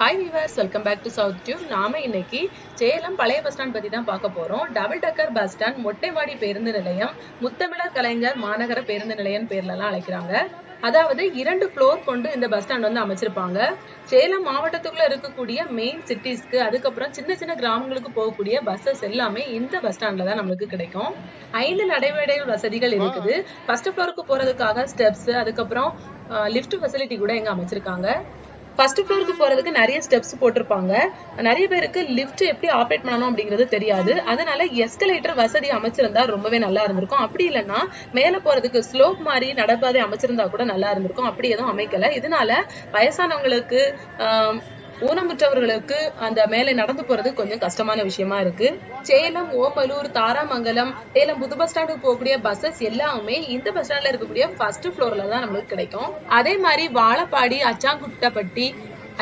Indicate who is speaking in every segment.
Speaker 1: Hi viewers welcome back to South Tube நாம இன்னைக்கு சேலம் பழைய பஸ் ஸ்டாண்ட் பத்தி தான் பார்க்க போறோம். டபுள் டக்கர் பஸ் ஸ்டாண்ட் மொட்டைவாடி பேருந்து நிலையம் முத்தமிழர் கலைஞர் மாநகர பேருந்து நிலையம் பேர்ல எல்லாம் அழைக்கிறாங்க. அதாவது இரண்டு ஃப்ளோர் கொண்டு இந்த பஸ் ஸ்டாண்ட் வந்து அமைச்சிருப்பாங்க. சேலம் மாவட்டத்துக்குள்ள இருக்கக்கூடிய மெயின் சிட்டிஸ்க்கு அதுக்கப்புறம் சின்ன சின்ன கிராமங்களுக்கு போகக்கூடிய பஸ்ஸஸ் எல்லாமே இந்த பஸ் ஸ்டாண்ட்ல தான் நம்மளுக்கு கிடைக்கும். ஐந்து நடைமேடை வசதிகள் இருக்குது. ஃபர்ஸ்ட் ஃப்ளோருக்கு போறதுக்காக ஸ்டெப்ஸ் அதுக்கப்புறம் லிஃப்ட் ஃபெசிலிட்டி கூட இங்க அமைச்சிருக்காங்க. ஃபர்ஸ்ட் ஃப்ளோருக்கு போறதுக்கு நிறைய ஸ்டெப்ஸ் போட்டிருப்பாங்க. நிறைய பேருக்கு லிஃப்ட் எப்படி ஆப்ரேட் பண்ணணும் அப்படிங்கிறது தெரியாது. அதனால எஸ்கலேட்டர் வசதி அமைச்சிருந்தா ரொம்பவே நல்லா இருந்திருக்கும். அப்படி இல்லைன்னா மேல போறதுக்கு ஸ்லோப் மாதிரி நடப்பாதை அமைச்சிருந்தா கூட நல்லா இருந்திருக்கும். அப்படி எதுவும் அமைக்கல. இதனால வயசானவங்களுக்கு ஊனமுற்றவர்களுக்கு அந்த மேலே நடந்து போறது கொஞ்சம் கஷ்டமான விஷயமா இருக்கு. சேலம் ஓமலூர் தாராமங்கலம் சேலம் புது பஸ் ஸ்டாண்டுக்கு போகக்கூடிய பஸ்ஸஸ் எல்லாமே இந்த பஸ் ஸ்டாண்ட்ல இருக்கக்கூடிய ஃபர்ஸ்ட் ஃப்ளோர்ல தான் நம்மளுக்கு கிடைக்கும். அதே மாதிரி வாழப்பாடி அச்சாங்குட்டப்பட்டி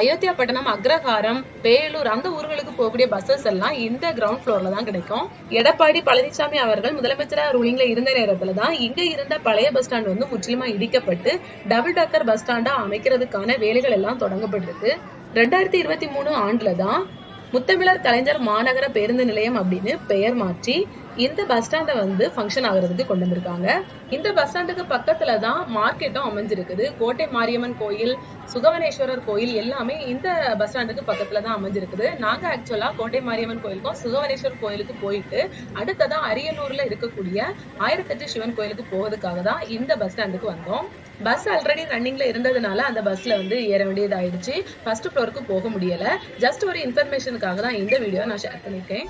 Speaker 1: அயோத்தியா பட்டணம் அக்ரஹாரம் வேலூர் அந்த ஊர்களுக்கு போகக்கூடிய பஸ்ஸஸ் எல்லாம் இந்த கிரவுண்ட் ஃப்ளோர்ல தான் கிடைக்கும். எடப்பாடி பழனிசாமி அவர்கள் முதலமைச்சரா ரூலிங்ல இருந்த நேரத்துல தான் இங்க இருந்த பழைய பஸ் ஸ்டாண்ட் வந்து முற்றிலுமா இடிக்கப்பட்டு டபுள் டக்கர் பஸ் ஸ்டாண்டா அமைக்கிறதுக்கான வேலைகள் எல்லாம் தொடங்கப்பட்டிருக்கு. ரெண்டாயிரத்தி இருபத்தி மூணு ஆண்டுல தான் முத்தமிழர் கலைஞர் மாநகர பேருந்து நிலையம் அப்படின்னு பெயர் மாற்றி இந்த பஸ் ஸ்டாண்டை வந்து ஃபங்க்ஷன் ஆகிறதுக்கு கொண்டு வந்திருக்காங்க. இந்த பஸ் ஸ்டாண்டுக்கு பக்கத்துல தான் மார்க்கெட்டும் அமைஞ்சிருக்குது. கோட்டை மாரியம்மன் கோயில் சுகவனேஸ்வரர் கோயில் எல்லாமே இந்த பஸ் ஸ்டாண்டுக்கு பக்கத்துல தான் அமைஞ்சிருக்குது. நாங்க ஆக்சுவலா கோட்டை மாரியம்மன் கோயிலுக்கும் சுகவனேஸ்வரர் கோயிலுக்கு போயிட்டு அடுத்ததான் அரியலூர்ல இருக்கக்கூடிய ஆயிரத்தெட்டு சிவன் கோயிலுக்கு போவதுக்காக தான் இந்த பஸ் ஸ்டாண்டுக்கு வந்தோம். பஸ் ஆல்ரெடி ரன்னிங்ல இருந்ததுனால அந்த பஸ்ல வந்து ஏற வேண்டியதாயிடுச்சு. ஃபர்ஸ்ட் ஃப்ளோருக்கு போக முடியல. ஜஸ்ட் ஒரு இன்ஃபர்மேஷனுக்காக தான் இந்த வீடியோ நான் ஷேர் பண்ணிருக்கேன்